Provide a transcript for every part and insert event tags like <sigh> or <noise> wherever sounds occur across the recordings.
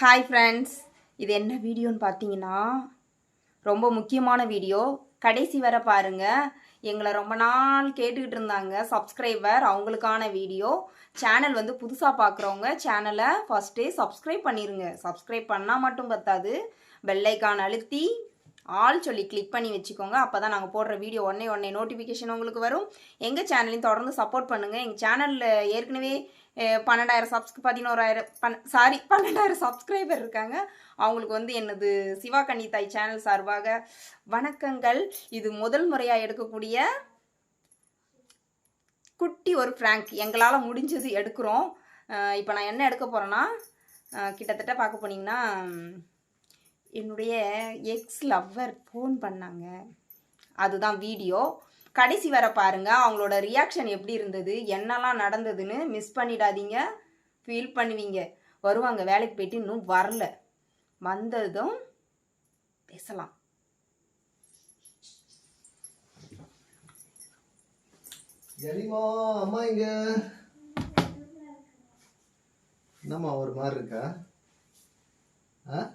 Hi friends இது என்ன வீடியோன்னு பார்த்தீங்கன்னா ரொம்ப முக்கியமான வீடியோ. கடைசி வர பாருங்கள் எங்களை ரொம்ப நாள் கேட்டுக்கிட்டு இருந்தாங்க சப்ஸ்கிரைபர் அவங்களுக்கான வீடியோ. சேனல் வந்து புதுசாக பார்க்குறவங்க சேனலை ஃபஸ்ட்டே சப்ஸ்கிரைப் பண்ணிடுங்க சப்ஸ்கிரைப் பண்ணால் மட்டும் பத்தாது. பெல்லைக்கான் அழுத்தி ஆல் சொல்லி கிளிக் பண்ணி வச்சுக்கோங்க. அப்போ தான் நாங்கள் போடுற வீடியோ உடனே உடனே நோட்டிஃபிகேஷன் உங்களுக்கு வரும். எங்கள் சேனலையும் தொடர்ந்து சப்போர்ட் பண்ணுங்கள் எங்கள் சேனலில் ஏற்கனவே பன்னெண்டாயிரம் சப்ஸ்க் பதினோராயிரம் பன் சாரி பன்னெண்டாயிரம் சப்ஸ்கிரைபர் இருக்காங்க. அவங்களுக்கு வந்து எனது சிவா கன்னிதாய் சேனல் சார்பாக வணக்கங்கள். இது முதல் முறையாக எடுக்கக்கூடிய குட்டி ஒரு ஃப்ராங்க் எங்களால் முடிஞ்சது எடுக்கிறோம். இப்போ நான் என்ன எடுக்க போகிறேன்னா கிட்டத்தட்ட பார்க்க போனீங்கன்னா என்னுடைய எக்ஸ் லவ்வர் ஃபோன் பண்ணாங்க. அதுதான் வீடியோ கடைசி வர பாருங்க. அவங்களோட ரியாக்ஷன் எப்படி இருந்தது? என்னெல்லாம் நடந்ததுன்னு மிஸ் பண்ணிடாதீங்க. ஃபீல் பண்ணுவீங்க. வருவாங்க வேலைக்கு போயிட்டு இன்னும் வரல. வந்ததும் பேசலாம். எலிமா அம்மா இங்க. என்னம்மா ஒரு மாதிரி இருக்கா? ஆ?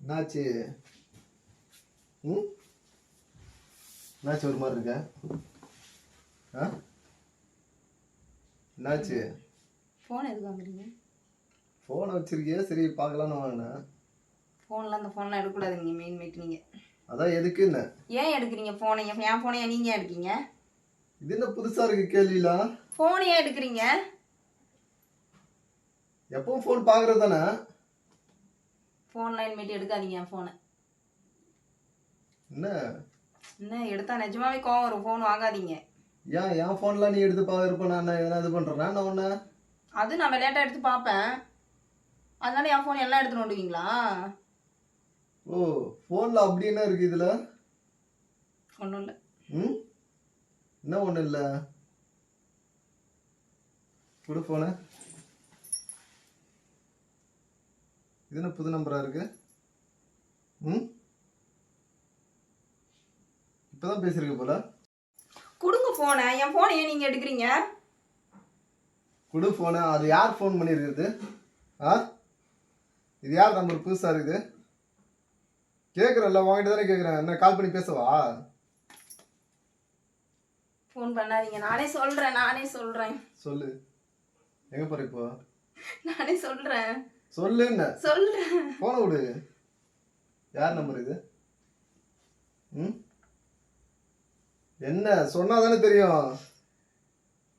என்னாச்சு? ம்? என்னாச்சு ஒரு மாதிரி இருக்கா? ஆ? என்னாச்சு? ஃபோன் எதுக்கு வாங்குறீங்க? ஃபோனை வச்சிருக்கியா சரி பார்க்கலான்னு வாங்கினேன். ஃபோனில் அந்த ஃபோன்லாம் எடுக்கக்கூடாது நீங்கள் மெயின் மேட் நீங்கள் அதான் எதுக்குன்னு ஏன் எடுக்கிறீங்க ஃபோனை என் ஃபோனை ஏன் நீங்கள் எடுக்கீங்க? இது என்ன புதுசா இருக்கு கேள்விலாம்? ஃபோனை ஏன் எடுக்கிறீங்க? எப்பவும் ஃபோன் பார்க்கறது தானே? ஃபோன்லாம் இனிமேட்டு எடுக்காதீங்க என் ஃபோனை என்ன? என்ன எடுத்தா நிஜமாவே கோவம் வரும் ஃபோன் வாங்காதீங்க. ஏன் என் ஃபோன்லாம் நீ எடுத்து பார்க்குறப்ப நான் என்ன எதனா இது பண்ணுறேன்னா நான் ஒன்று அது நான் விளையாட்டா எடுத்து பார்ப்பேன் அதனால என் ஃபோன் எல்லாம் எடுத்து நோண்டுவீங்களா ஓ ஃபோனில் அப்படி என்ன இருக்கு இதில்? ஒன்றும் இல்லை. ம்? என்ன ஒன்றும் இல்லை? கொடு ஃபோனு இது என்ன புது நம்பரா இருக்கு? ம்? இப்பதான் பேசியிருக்கு போல. கொடுங்க ஃபோனை என் ஃபோனை ஏன் நீங்கள் எடுக்கிறீங்க? கொடு ஃபோனு அது யார் ஃபோன் பண்ணியிருக்குது ஆ? இது யார் நம்பர் புதுசாக இருக்குது? கேட்குறேன்ல உங்ககிட்ட தானே கேட்குறேன் என்ன கால் பண்ணி பேசவா? ஃபோன் பண்ணாதீங்க. நானே சொல்கிறேன் நானே சொல்கிறேன் சொல்லு. எங்கே போகிற இப்போ? நானே சொல்கிறேன் சொல்லு என்ன சொல்கிறேன் போன விடு. யார் நம்பர் இது? ம்? என்ன? சொன்னா தானே தெரியும்.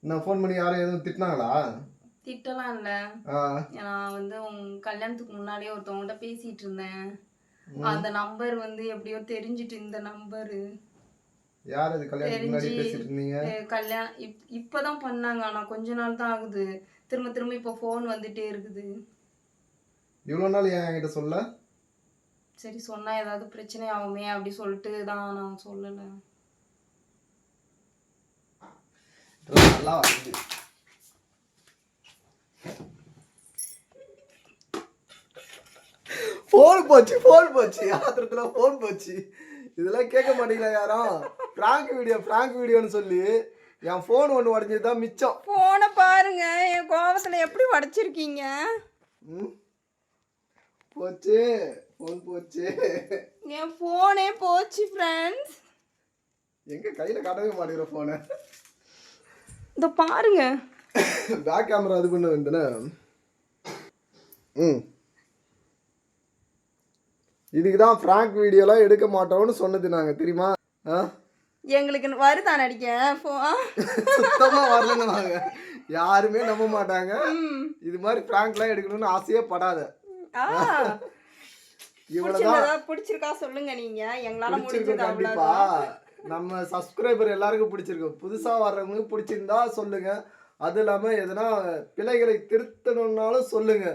என்ன ஃபோன் பண்ணி யாரும் எதுவும் திட்டினாங்களா? திட்டலாம் இல்லை நான் வந்து உங்க கல்யாணத்துக்கு முன்னாடியே ஒருத்தவங்கள்ட்ட பேசிட்டு இருந்தேன். அந்த நம்பர் வந்து எப்படியோ தெரிஞ்சிட்டு இந்த நம்பரு யார் இது கல்யாணத்துக்கு முன்னாடி பேசிட்டு இருந்தீங்க? கல்யாணம் இப் இப்போதான் பண்ணாங்க. ஆனால் கொஞ்ச நாள் தான் ஆகுது. திரும்ப திரும்ப இப்போ ஃபோன் வந்துட்டே இருக்குது. இவ்வளோ நாள் ஏன் என்கிட்ட சொல்ல? சரி சொன்னா ஏதாவது பிரச்சனை ஆகுமே அப்படி சொல்லிட்டு தான் நான் சொல்லலை இதெல்லாம் நல்லா வருது. ஃபோன் போச்சு ஃபோன் போச்சு. ஆத்திரத்தில் ஃபோன் போச்சு. இதெல்லாம் கேட்க மாட்டீங்களா யாரும் ஃப்ராங்க் வீடியோ ஃப்ராங்க் வீடியோன்னு சொல்லி என் ஃபோன் ஒன்று உடஞ்சது தான் மிச்சம் ஃபோனை பாருங்க. என் கோபத்தில் எப்படி உடச்சிருக்கீங்க? போச்சு ஃபோன் போச்சு. என் ஃபோனே போச்சு ஃப்ரெண்ட்ஸ் எங்க கையில் கடவே மாட்டேங்கிற ஃபோனை இந்த பாருங்க. பேக் கேமரா இது பண்ண வேண்டியதானே ம். இதுக்கு தான் ஃப்ராங்க் வீடியோலாம் எடுக்க மாட்டோம்னு சொன்னது நாங்கள் தெரியுமா? ஆ? எங்களுக்கு வருதா நடிக்க ஃபோ சுத்தமாக வரலன்னு நாங்கள் யாருமே நம்ப மாட்டாங்க. இது மாதிரி ஃப்ராங்க்லாம் எடுக்கணும்னு ஆசையே படாத. பிடிச்சிருக்கா சொல்லுங்க நீங்க. எங்களால முடிஞ்சது அவ்வளவுதான். நம்ம சப்ஸ்கிரைபர் எல்லாருக்கும் பிடிச்சிருக்கும். புதுசா வர்றவங்களுக்கு பிடிச்சிருந்தா சொல்லுங்க. அது இல்லாம எதனா பிழைகளை திருத்தணும்னாலும் சொல்லுங்க.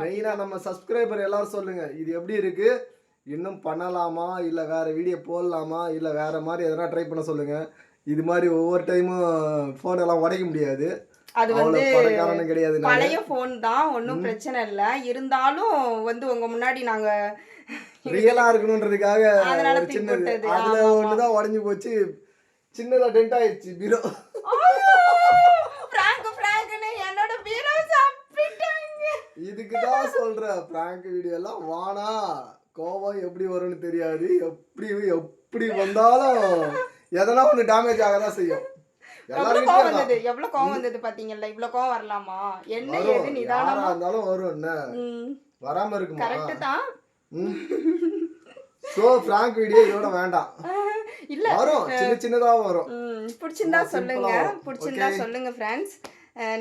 மெயினா நம்ம சப்ஸ்கிரைபர் எல்லாரும் சொல்லுங்க. இது எப்படி இருக்கு? இன்னும் பண்ணலாமா? இல்ல வேற வீடியோ போடலாமா? இல்ல வேற மாதிரி எதனா ட்ரை பண்ண சொல்லுங்க. இது மாதிரி ஒவ்வொரு டைமும் போன் எல்லாம் உடைக்க முடியாது. அது வந்து. பழைய ஃபோன் தான் ஒன்றும் பிரச்சனை இல்லை. இருந்தாலும் வந்து உங்க முன்னாடி நாங்க ரியலா இருக்கணுன்றதுக்காக அதனால ஒரு சின்னது. அதுல ஒண்ணுதான் உடஞ்சு போச்சு. சின்னதா டென்ட் ஆயிடுச்சு பீரோ பிராங்க் பிராங்க்னு என்னோட பீரோ சாப்பிட்டாங்க இதுக்கு தான் சொல்றேன் பிராங்க் வீடியோ எல்லாம் வானா? கோவம் எப்படி வரும்னு தெரியாது. எப்படி எப்படி வந்தாலும் எதனா ஒன்று டேமேஜ் ஆக தான் செய்யும். எவ்வளவு கோவம் வந்தது? எவ்வளவு கோவம் வந்தது பாத்தீங்கல்ல? இவ்வளவு கோவம் வரலாமா? என்ன. ஏது நிதானமா? இருந்தாலும் வரும் என்ன? வராம இருக்குமா? கரெக்ட் தான். ஸோ பிராங்க் வீடியோ இதோட வேண்டாம். <laughs> இல்ல வரும் சின்ன சின்னதா வரும். ம், பிடிச்சிருந்தா சொல்லுங்க. பிடிச்சிருந்தா. சொல்லுங்க ஃப்ரெண்ட்ஸ்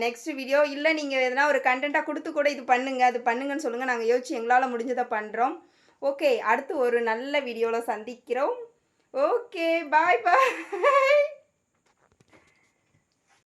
நெக்ஸ்ட் வீடியோ இல்லை நீங்கள் எதனா ஒரு கண்டென்ட்டாக கொடுத்து கூட இது பண்ணுங்க அது பண்ணுங்கன்னு சொல்லுங்கள் நாங்கள் யோசிச்சு எங்களால் முடிஞ்சதை பண்ணுறோம் ஓகே அடுத்து ஒரு நல்ல வீடியோவில் சந்திக்கிறோம். ஓகே பாய் பாய்